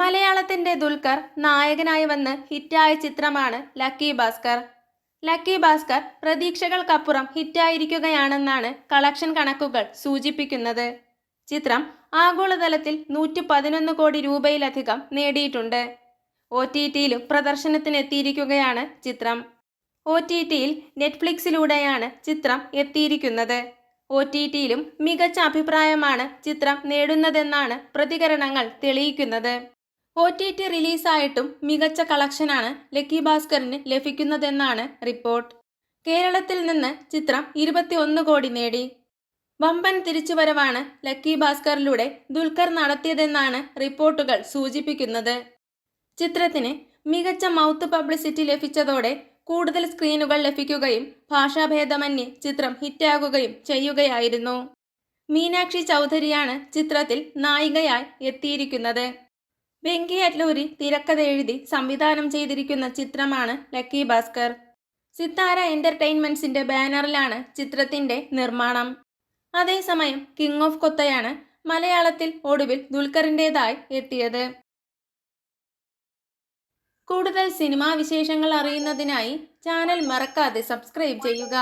മലയാളത്തിന്റെ ദുൽഖർ നായകനായി വന്ന് ഹിറ്റായ ചിത്രമാണ് ലക്കി ഭാസ്കർ. ലക്കി ഭാസ്കർ പ്രതീക്ഷകൾക്കപ്പുറം ഹിറ്റായിരിക്കുകയാണെന്നാണ് കളക്ഷൻ കണക്കുകൾ സൂചിപ്പിക്കുന്നത്. ചിത്രം ആഗോളതലത്തിൽ നൂറ്റി പതിനൊന്ന് കോടി രൂപയിലധികം നേടിയിട്ടുണ്ട്. ഒ ടി ടിയിലും പ്രദർശനത്തിനെത്തിയിരിക്കുകയാണ് ചിത്രം. ഒ ടി ടിയിൽ നെറ്റ്ഫ്ലിക്സിലൂടെയാണ് ചിത്രം എത്തിയിരിക്കുന്നത്. ഒ ടി ടിയിലും മികച്ച അഭിപ്രായമാണ് ചിത്രം നേടുന്നതെന്നാണ് പ്രതികരണങ്ങൾ തെളിയിക്കുന്നത്. ഒ ടി ടി റിലീസായിട്ടും മികച്ച കളക്ഷനാണ് ലക്കി ഭാസ്കറിന് ലഭിക്കുന്നതെന്നാണ് റിപ്പോർട്ട്. കേരളത്തിൽ നിന്ന് ചിത്രം ഇരുപത്തിയൊന്ന് കോടി നേടി. വമ്പൻ തിരിച്ചുവരവാണ് ലക്കി ഭാസ്കറിലൂടെ ദുൽഖർ നടത്തിയതെന്നാണ് റിപ്പോർട്ടുകൾ സൂചിപ്പിക്കുന്നത്. ചിത്രത്തിന് മികച്ച മൗത്ത് പബ്ലിസിറ്റി ലഭിച്ചതോടെ കൂടുതൽ സ്ക്രീനുകൾ ലഭിക്കുകയും ഭാഷാഭേദമന്യേ ചിത്രം ഹിറ്റാകുകയും ചെയ്യുകയായിരുന്നു. മീനാക്ഷി ചൗധരിയാണ് ചിത്രത്തിൽ നായികയായി എത്തിയിരിക്കുന്നത്. വെങ്കി അറ്റ്ലൂരി തിരക്കഥ എഴുതി സംവിധാനം ചെയ്തിരിക്കുന്ന ചിത്രമാണ് ലക്കി ഭാസ്കർ. സിത്താര എന്റർടൈൻമെന്റ്സിന്റെ ബാനറിലാണ് ചിത്രത്തിന്റെ നിർമ്മാണം. അതേസമയം കിങ് ഓഫ് കൊത്തയാണ് മലയാളത്തിൽ ഒടുവിൽ ദുൽഖറിന്റെതായി എത്തിയത്. കൂടുതൽ സിനിമാ വിശേഷങ്ങൾ അറിയുന്നതിനായി ചാനൽ മറക്കാതെ സബ്സ്ക്രൈബ് ചെയ്യുക.